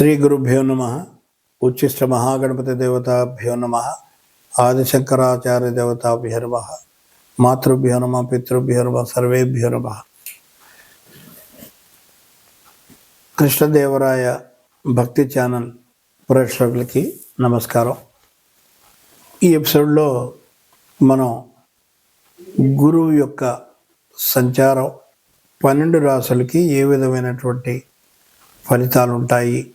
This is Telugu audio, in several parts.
శ్రీ గురుభ్యో నమ. ఉచ్చిష్ట మహాగణపతి దేవతాభ్యో నమ. ఆదిశంకరాచార్య దేవతాభ్యో నమ. మాతృభ్యో నమ పితృభ్యో నమ సర్వేభ్యో నమ. కృష్ణదేవరాయ భక్తి ఛానల్ ప్రేక్షకులకి నమస్కారం. ఈ ఎపిసోడ్లో మనం గురువు యొక్క సంచారం పన్నెండు రాసులకి ఏ విధమైనటువంటి ఫలితాలు ఉంటాయి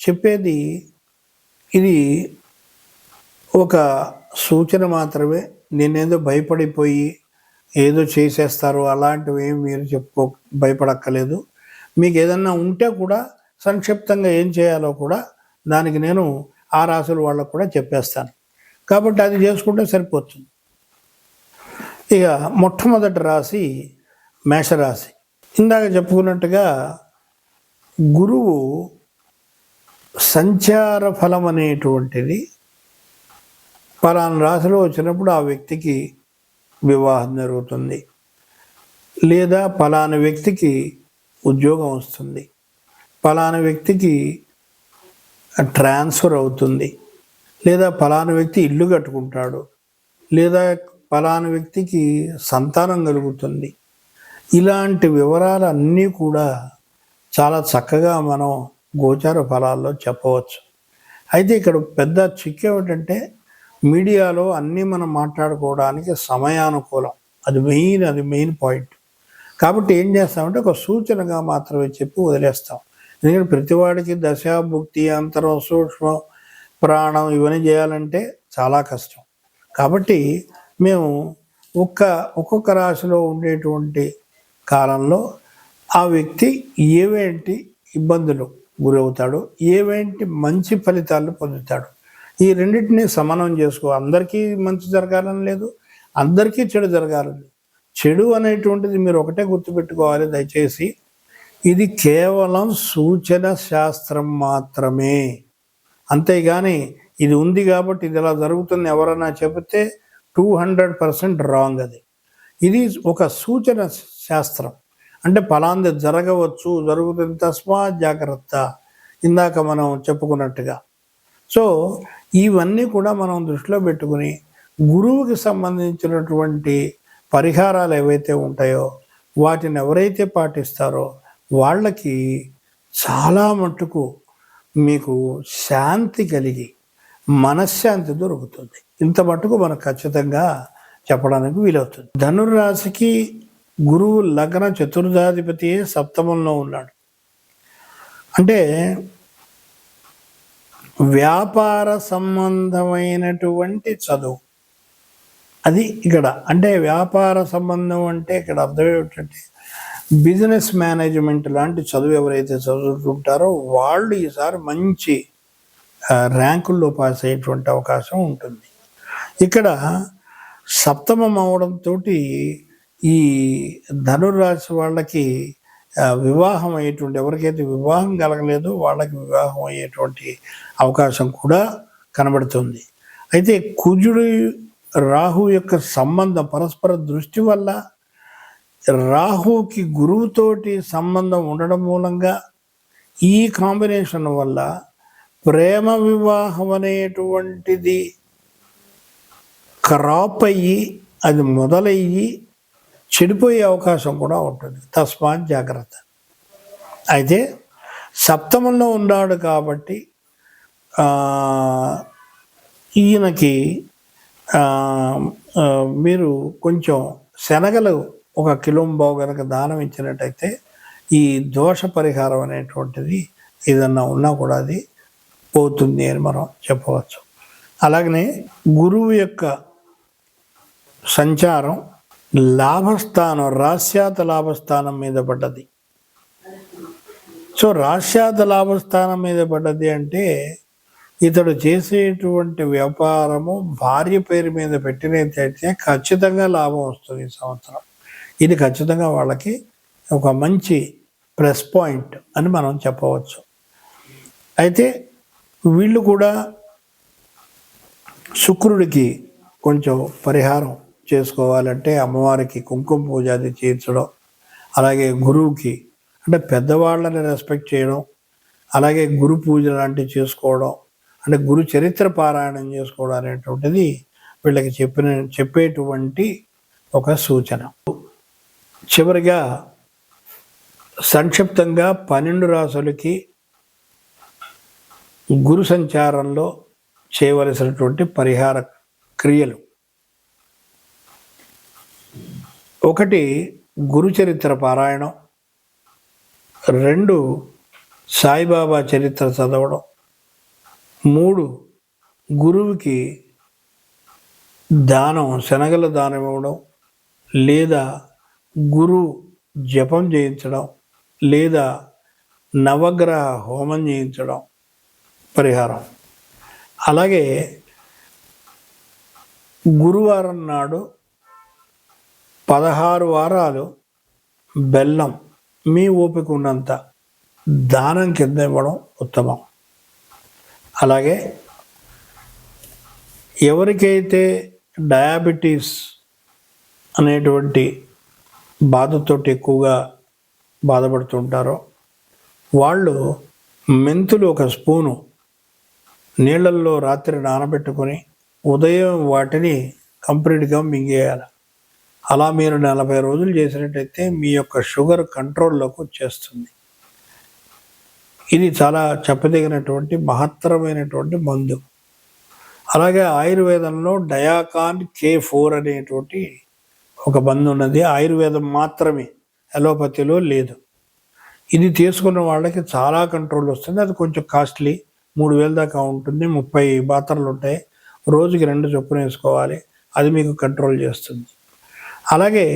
చెప్పేది ఇది ఒక సూచన మాత్రమే. నేనేదో భయపడిపోయి ఏదో చేసేస్తారు అలాంటివి ఏమి మీరు చెప్పుకో భయపడక్కలేదు మీకు ఏదన్నా ఉంటే కూడా సంక్షిప్తంగా ఏం చేయాలో కూడా దానికి నేను ఆ రాసుల వాళ్ళకు కూడా చెప్పేస్తాను. కాబట్టి అది చేసుకుంటే సరిపోతుంది. ఇక మొట్టమొదటి రాశి మేషరాశి. ఇందాక చెప్పుకున్నట్టుగా గురువు సంచార ఫలం అనేటువంటిది పలానా రాశిలో వచ్చినప్పుడు ఆ వ్యక్తికి వివాహం జరుగుతుంది. లేదా పలానా వ్యక్తికి ఉద్యోగం వస్తుంది. పలానా వ్యక్తికి ట్రాన్స్ఫర్ అవుతుంది. లేదా పలానా వ్యక్తి ఇల్లు కట్టుకుంటాడు. లేదా పలానా వ్యక్తికి సంతానం కలుగుతుంది. ఇలాంటి వివరాలన్నీ కూడా చాలా చక్కగా మనం గోచార ఫలాల్లో చెప్పవచ్చు. అయితే ఇక్కడ పెద్ద చిక్ ఏమిటంటే మీడియాలో అన్నీ మనం మాట్లాడుకోవడానికి సమయానుకూలం. అది మెయిన్ అది మెయిన్ పాయింట్. కాబట్టి ఏం చేస్తామంటే ఒక సూచనగా మాత్రమే చెప్పి వదిలేస్తాం. ఎందుకంటే ప్రతివాడికి దశ భుక్తి అంతరం సూక్ష్మం ప్రాణం ఇవన్నీ చేయాలంటే చాలా కష్టం. కాబట్టి మేము ఒక్క ఒక్కొక్క రాశిలో ఉండేటువంటి కాలంలో ఆ వ్యక్తి ఏవేంటి ఇబ్బందులు? గురవుతాడు ఏవేంటి మంచి ఫలితాలు పొందుతాడు. ఈ రెండింటిని సమానం చేసుకో. అందరికీ మంచి జరగాలని లేదు అందరికీ చెడు జరగాలని చెడు అనేటువంటిది మీరు ఒకటే గుర్తుపెట్టుకోవాలి దయచేసి. ఇది కేవలం సూచన శాస్త్రం మాత్రమే. అంతేగాని ఇది ఉంది కాబట్టి ఇది ఇలా జరుగుతుంది ఎవరన్నా చెబితే టూ హండ్రెడ్ పర్సెంట్ రాంగ్ అది. ఇది ఒక సూచన శాస్త్రం. అంటే ఫలాంది జరగవచ్చు జరుగుతుంది. తస్మా జాగ్రత్త. ఇందాక మనం చెప్పుకున్నట్టుగా. సో ఇవన్నీ కూడా మనం దృష్టిలో పెట్టుకుని గురువుకి సంబంధించినటువంటి పరిహారాలు ఏవైతే ఉంటాయో వాటిని ఎవరైతే పాటిస్తారో వాళ్ళకి చాలా మట్టుకు మీకు శాంతి కలిగి మనశ్శాంతి దొరుకుతుంది. ఇంత మట్టుకు మనకు ఖచ్చితంగా చెప్పడానికి వీలవుతుంది. ధనుర్రాశికి గురువు లగ్న చతుర్థాధిపతి సప్తమంలో ఉన్నాడు. అంటే వ్యాపార సంబంధమైనటువంటి చదువు. అది ఇక్కడ అంటే వ్యాపార సంబంధం అంటే ఇక్కడ అర్థం ఏమిటంటే బిజినెస్ మేనేజ్మెంట్ లాంటి చదువు ఎవరైతే చదువుతుంటారో వాళ్ళు ఈసారి మంచి ర్యాంకుల్లో పాస్ అయ్యేటువంటి అవకాశం ఉంటుంది. ఇక్కడ సప్తమం అవడంతో ఈ ధనుర్రాశి వాళ్ళకి వివాహం అయ్యేటువంటి ఎవరికైతే వివాహం కలగలేదో వాళ్ళకి వివాహం అయ్యేటువంటి అవకాశం కూడా కనబడుతుంది. అయితే కుజుడు రాహు యొక్క సంబంధం పరస్పర దృష్టి వల్ల రాహుకి గురువుతోటి సంబంధం ఉండడం మూలంగా ఈ కాంబినేషన్ వల్ల ప్రేమ వివాహం అనేటువంటిది క్రాప్ అయ్యి అది మొదలయ్యి చెడిపోయే అవకాశం కూడా ఉంటుంది. తస్మాత్ జాగ్రత్త. అయితే సప్తమంలో ఉన్నాడు కాబట్టి ఈయనకి మీరు కొంచెం శనగలు ఒక కిలోంబావు కనుక దానం ఇచ్చినట్టయితే ఈ దోష పరిహారం అనేటువంటిది ఏదన్నా ఉన్నా కూడా అది పోతుంది అని మనం చెప్పవచ్చు. అలాగనే గురువు యొక్క సంచారం లాభస్థానం రాశ్యాత లాభస్థానం మీద పడ్డది. సో రాశ్యాత లాభస్థానం మీద పడ్డది అంటే ఇతడు చేసేటువంటి వ్యాపారము భార్య పేరు మీద పెట్టినట్లయితే ఖచ్చితంగా లాభం వస్తుంది ఈ సంవత్సరం. ఇది ఖచ్చితంగా వాళ్ళకి ఒక మంచి ప్లస్ పాయింట్ అని మనం చెప్పవచ్చు. అయితే వీళ్ళు కూడా శుక్రుడికి కొంచెం పరిహారం చేసుకోవాలంటే అమ్మవారికి కుంకుమ పూజ అది చేర్చడం అలాగే గురువుకి అంటే పెద్దవాళ్ళని రెస్పెక్ట్ చేయడం అలాగే గురు పూజ లాంటివి చేసుకోవడం అంటే గురు చరిత్ర పారాయణం చేసుకోవడం అనేటువంటిది వీళ్ళకి చెప్పిన చెప్పేటువంటి ఒక సూచన. చివరిగా సంక్షిప్తంగా పన్నెండు రాసులకి గురు సంచారంలో చేయవలసినటువంటి పరిహార క్రియలు. ఒకటి గురు చరిత్ర పారాయణం. రెండు సాయిబాబా చరిత్ర చదవడం. మూడు గురువుకి దానం శనగల దానం ఇవ్వడం లేదా గురు జపం చేయించడం లేదా నవగ్రహ హోమం చేయించడం పరిహారం. అలాగే గురువారం నాడు పదహారు వారాలు బెల్లం మీ ఓపిక ఉన్నంత దానం కింద ఇవ్వడం ఉత్తమం. అలాగే ఎవరికైతే డయాబెటీస్ అనేటువంటి బాధతోటి ఎక్కువగా బాధపడుతుంటారో వాళ్ళు మెంతులు ఒక స్పూను నీళ్ళల్లో రాత్రి నానబెట్టుకొని ఉదయం వాటిని కంప్లీట్గా మింగేయాలి. అలా మీరు నలభై రోజులు చేసినట్టయితే మీ యొక్క షుగర్ కంట్రోల్లోకి వచ్చేస్తుంది. ఇది చాలా చెప్పదగినటువంటి మహత్తరమైనటువంటి మందు. అలాగే ఆయుర్వేదంలో డయాకాన్ కే ఫోర్ అనేటువంటి ఒక మందు ఉన్నది. ఆయుర్వేదం మాత్రమే అలోపతిలో లేదు. ఇది తీసుకున్న వాళ్ళకి చాలా కంట్రోల్ వస్తుంది. అది కొంచెం కాస్ట్లీ మూడు వేల దాకా ఉంటుంది. ముప్పై బాత్రలు ఉంటాయి. రోజుకి రెండు చొప్పున వేసుకోవాలి. అది మీకు కంట్రోల్ చేస్తుంది. అలాగే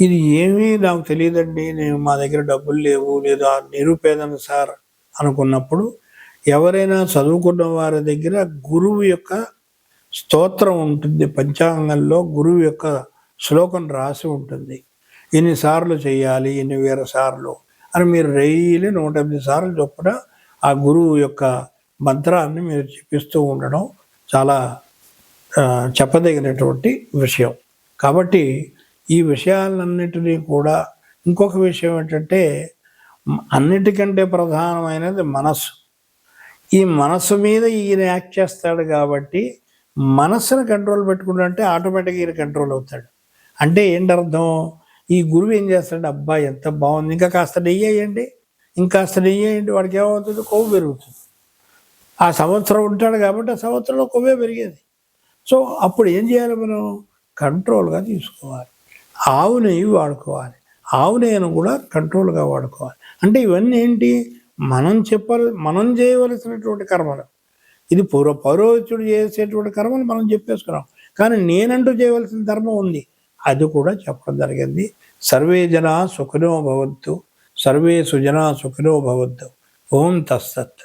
ఇది ఏమీ నాకు తెలియదండి. నేను మా దగ్గర డబ్బులు లేవు లేదా నిరుపేదను సార్ అనుకున్నప్పుడు ఎవరైనా చదువుకున్న వారి దగ్గర గురువు యొక్క స్తోత్రం ఉంటుంది. పంచాంగంలో గురువు యొక్క శ్లోకం రాసి ఉంటుంది. ఎన్నిసార్లు చేయాలి ఎన్ని వేల సార్లు అని మీరు రైలు నూట ఎనిమిది సార్లు చొప్పున ఆ గురువు యొక్క మంత్రాన్ని మీరు చెప్పిస్తూ ఉండడం చాలా చెప్పదగినటువంటి విషయం. కాబట్టి ఈ విషయాలన్నిటినీ కూడా ఇంకొక విషయం ఏంటంటే అన్నిటికంటే ప్రధానమైనది మనస్సు. ఈ మనస్సు మీద ఈయన యాక్ట్ చేస్తాడు కాబట్టి మనస్సును కంట్రోల్ పెట్టుకుంటే ఆటోమేటిక్గా ఈయన కంట్రోల్ అవుతాడు. అంటే ఏంటి అర్థం ఈ గురువు ఏం చేస్తాడు? అబ్బా ఎంత బాగుంది. ఇంకా కాస్త నెయ్యి వేయండి. ఇంకాస్త నెయ్యి వేయండి. వాడికి ఏమవుతుంది? కొవ్వు పెరుగుతుంది. ఆ సంవత్సరం ఉంటాడు కాబట్టి ఆ సంవత్సరంలో కొవ్వే పెరిగేది. సో అప్పుడు ఏం చేయాలి మనం? కంట్రోల్గా తీసుకోవాలి. ఆవు నెయ్యి వాడుకోవాలి. ఆవు నెయ్యను కూడా కంట్రోల్గా వాడుకోవాలి. అంటే ఇవన్నీ ఏంటి మనం చెప్పాలి మనం చేయవలసినటువంటి కర్మలు. ఇది పూర్వ పౌరోహితుడు చేసేటువంటి కర్మలు మనం చెప్పేసుకున్నాం. కానీ నేనంటూ చేయవలసిన ధర్మం ఉంది. అది కూడా చెప్పడం జరిగింది. సర్వే జన సుఖినో భవంతు సర్వే సుజనా సుఖినో భవంతు ఓం తస్సత్.